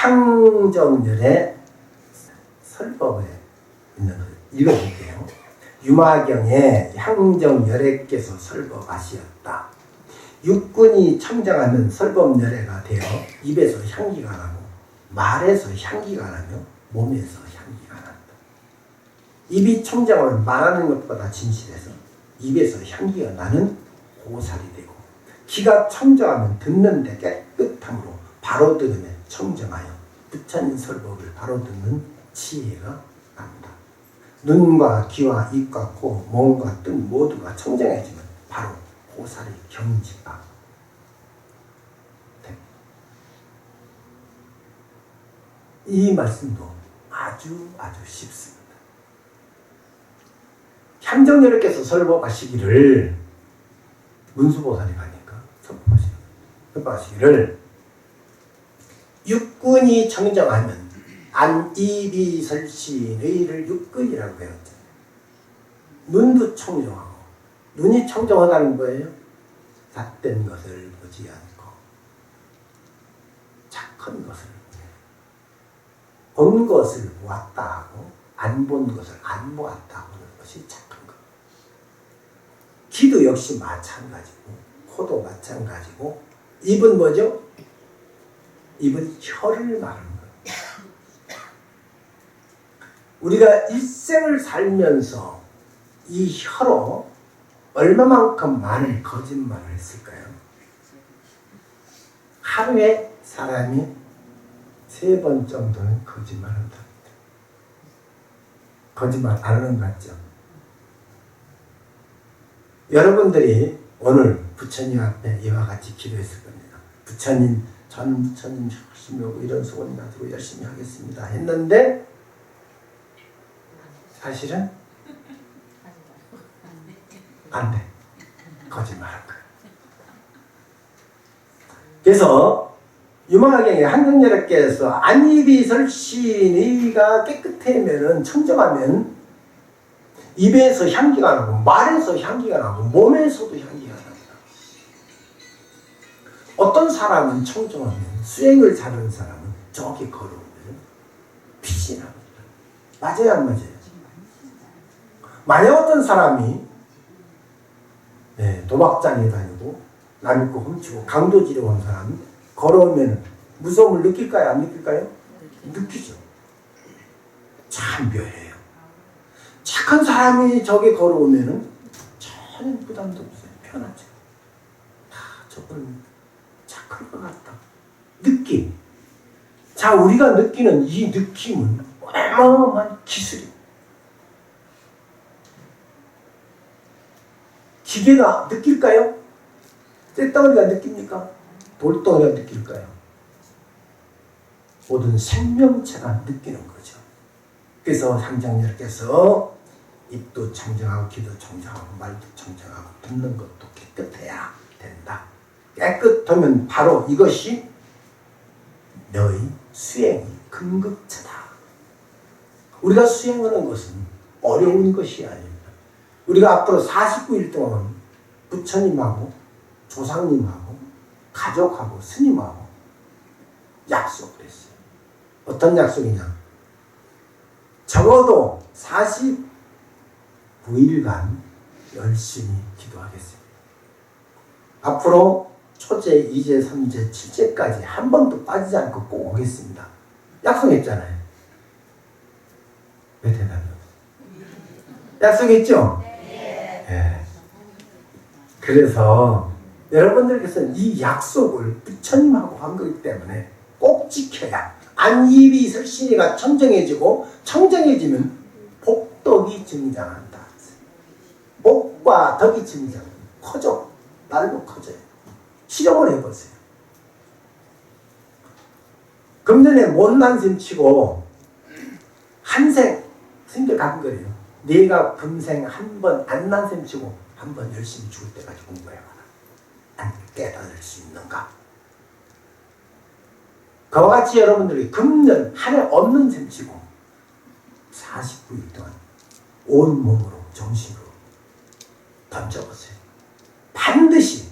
향정열의 설법에 있는 읽어볼게요. 유마경에 향정열애께서 설법하시었다. 육군이 청정하면 설법열애가 되어 입에서 향기가 나고 말에서 향기가 나며 몸에서 향기가 난다. 입이 청정하면 말하는 것보다 진실해서 입에서 향기가 나는 고살이 되고 귀가 청정하면 듣는데 깨끗함으로 바로 들으면 청정하여 부처님 설법을 바로 듣는 지혜가 난다. 눈과 귀와 입과 코, 몸과 뜻 모두가 청정해지면 바로 고살이 경지가 됩니다. 이 말씀도 아주 아주 쉽습니다. 향정여러께서 설법하시기를 문수보살이 가니까 설법하시기를 육군이 청정하면 안입이 설신의를 육근이라고 배웠죠. 눈도 청정하고 눈이 청정하다는 거예요. 삿된 것을 보지 않고 착한 것을 본 것을 보았다 하고 안 본 것을 안 보았다 하는 것이 착한 것. 귀도 역시 마찬가지고 코도 마찬가지고 입은 뭐죠? 입은 혀를 말하는 거예요. 우리가 일생을 살면서 이 혀로 얼마만큼 많은 거짓말을 했을까요? 하루에 사람이 세 번 정도는 거짓말 한답니다. 거짓말 안 하는 것 같죠? 여러분들이 오늘 부처님 앞에 이와 같이 기도했을 겁니다. 부처님, 저는 부처님 오고 이런 소원 가지고 열심히 하겠습니다. 했는데 사실은 안 돼. 거짓말한 거야. 그래서 유망하경에 한경여럽께서 안입이 설신의가 깨끗하면은 청정하면 입에서 향기가 나고 말에서 향기가 나고 몸에서도 향기가 납니다. 어떤 사람은 청정하면 수행을 잘하는 사람은 저기 걸어오면 빛이 납니다. 맞아요 안 맞아요? 만약 어떤 사람이 네, 도박장에 다니고 남의 거 훔치고 강도질에 온 사람이 걸어오면 무서움을 느낄까요? 안 느낄까요? 느끼죠. 참 묘해요. 착한 사람이 저기 걸어오면은 전혀 부담도 없어요. 편하죠. 아, 저분 착할 것 같다. 느낌. 자, 우리가 느끼는 이 느낌은 어마어마한 기술이에요. 기계가 느낄까요? 쇳덩어리가 느낍니까? 돌덩이가 느낄까요? 모든 생명체가 느끼는 거죠. 그래서 상장님께서 입도 청정하고 귀도 청정하고 말도 청정하고 듣는 것도 깨끗해야 된다. 깨끗하면 바로 이것이 너희 수행이 금극차다. 우리가 수행하는 것은 어려운 것이 아닙니다. 우리가 앞으로 49일 동안 부처님하고 조상님하고 가족하고 스님하고 약속을 했어요. 어떤 약속이냐? 적어도 49일간 열심히 기도하겠습니다. 앞으로 초제, 이제, 삼제, 칠제까지 한 번도 빠지지 않고 꼭 오겠습니다. 약속했잖아요. 왜 대답이 약속했죠? 네. 그래서 여러분들께서는 이 약속을 부처님하고 한 거기 때문에 꼭 지켜야 안입이 설신이가 청정해지고 청정해지면 복덕이 증장한다. 복과 덕이 증장 커져 날로 커져요. 실험을 해보세요. 금전에 못난 셈 치고 한생 생겨 간 거예요. 네가 금생 한 번 안 난 셈 치고 한 번 열심히 죽을 때까지 공부해봐라. 안 깨달을 수 있는가? 그와 같이 여러분들이 금년 한 해 없는 셈 치고 49일 동안 온 몸으로 정신으로 던져보세요. 반드시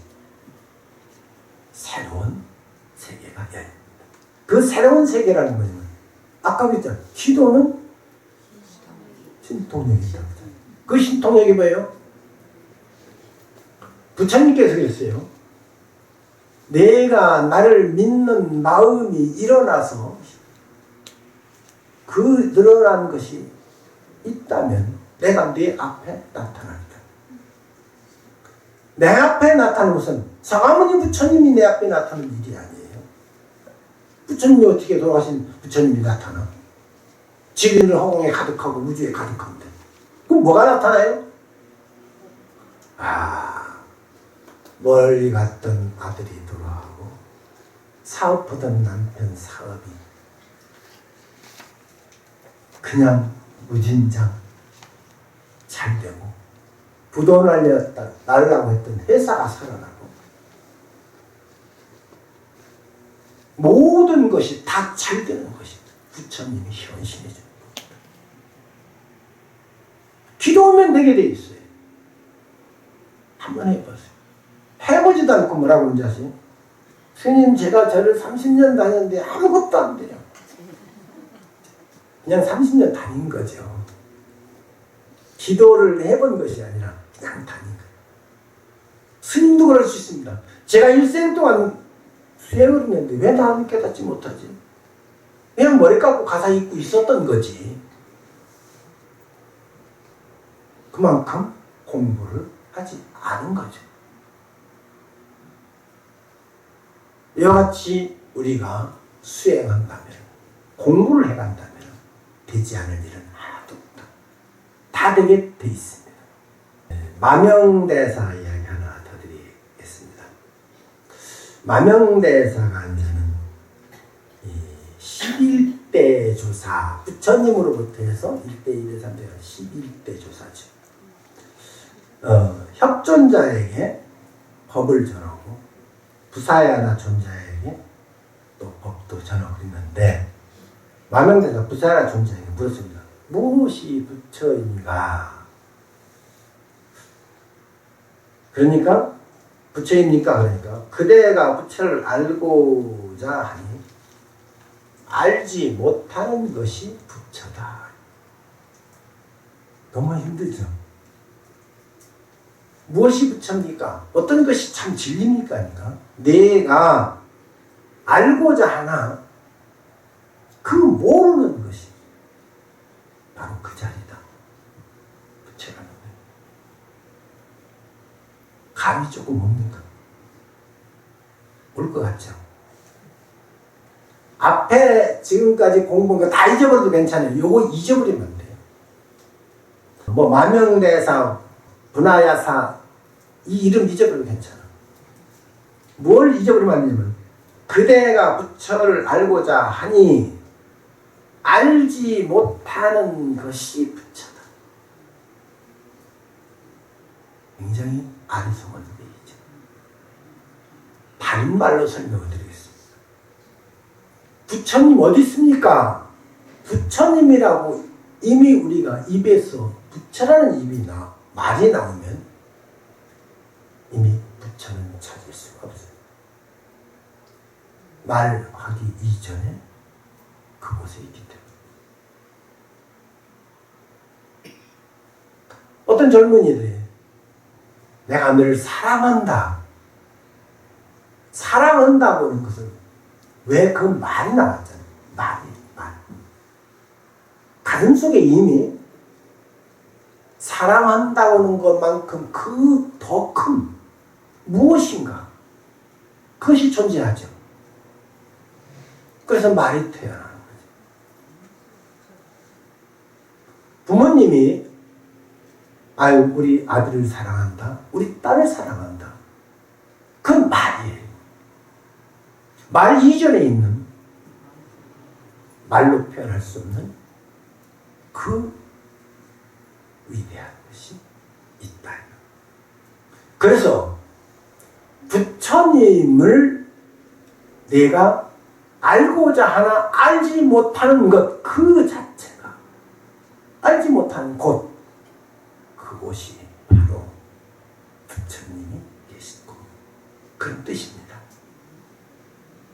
새로운 세계가 열립니다. 그 새로운 세계라는 거예요. 아까 그랬잖아. 기도는 신통력이다. 그 신통력이 뭐예요? 부처님께서 그랬어요. 내가 나를 믿는 마음이 일어나서 그 늘어난 것이 있다면 내가 네 앞에 나타난다. 내 앞에 나타나는 것은 상하모니 부처님이 내 앞에 나타나는 일이 아니에요. 부처님이 어떻게 돌아가신 부처님이 나타나? 지리를 허공에 가득하고 우주에 가득한데. 그럼 뭐가 나타나요? 아, 멀리 갔던 아들이 돌아오고 사업하던 남편 사업이 그냥 무진장 잘 되고 부도 날렸다 날라고 했던 회사가 살아나고 모든 것이 다 잘 되는 것이 부처님이 현신해 주는 겁니다. 기도하면 되게 돼 있어요. 한번 해보세요. 해보지도 않고 뭐라고 그러는지 아세요? 스님 제가 저를 30년 다녔는데 아무것도 안 돼요. 그냥 30년 다닌 거죠. 기도를 해본 것이 아니라 거예요. 스님도 그럴 수 있습니다. 제가 일생 동안 수행을 했는데 왜 나는 깨닫지 못하지? 그냥 머리 감고 가사 입고 있었던 거지. 그만큼 공부를 하지 않은 거죠. 같이 우리가 수행한다면, 공부를 해간다면 되지 않을 일은 하나도 없다. 다 되게 돼 있습니다. 네, 마명대사 이야기 하나 더 드리겠습니다. 마명대사가 하면은 11대 조사, 부처님으로부터 해서 1대, 2대, 3대, 11대 조사죠. 어, 협존자에게 법을 전하고 부사야나 존자에게 또 법도 전하고 있는데 마명대사 부사야나 존자에게 물었습니다. 무엇이 부처인가? 그러니까 부처입니까? 그러니까 그대가 부처를 알고자 하니 알지 못하는 것이 부처다. 너무 힘들죠. 무엇이 부처입니까? 어떤 것이 참 진리입니까? 내가 알고자 하나 그 모르는 것이 바로 그 자리다. 부처라는 거예요. 감이 조금 옵니까? 올것 같죠? 앞에 지금까지 공부한 거 다 잊어버려도 괜찮아요. 요거 잊어버리면 안 돼요. 뭐 만명대사, 분하야사 이 이름 잊어버려도 괜찮아. 뭘 잊어버리면 안 되냐면 그대가 부처를 알고자 하니 알지 못하는 것이 부처다. 굉장히 아리송한 얘기죠. 다른 말로 설명을 드리겠습니다. 부처님 어디 있습니까? 부처님이라고 이미 우리가 입에서 부처라는 입이 나 말이 나오면 이미 부처는 찾을 수가 없어요. 말하기 이전에 그곳에 있기 때문에. 어떤 젊은이들이 내가 늘 사랑한다. 사랑한다고 하는 것은 왜 그 말이 나왔잖아요. 말이, 말. 가슴 속에 이미 사랑한다고 하는 것만큼 그 더 큰 무엇인가 그것이 존재하죠. 그래서 말이 태어나는 거죠. 부모님이 아유 우리 아들을 사랑한다. 우리 딸을 사랑한다. 그건 말이에요. 말 이전에 있는 말로 표현할 수 없는 그 위대한 것이 있다. 그래서 부처님을 내가 알고자 하나 알지 못하는 것 그 자체가 알지 못하는 곳 그곳이 바로 부처님이 계신 곳 그런 뜻입니다.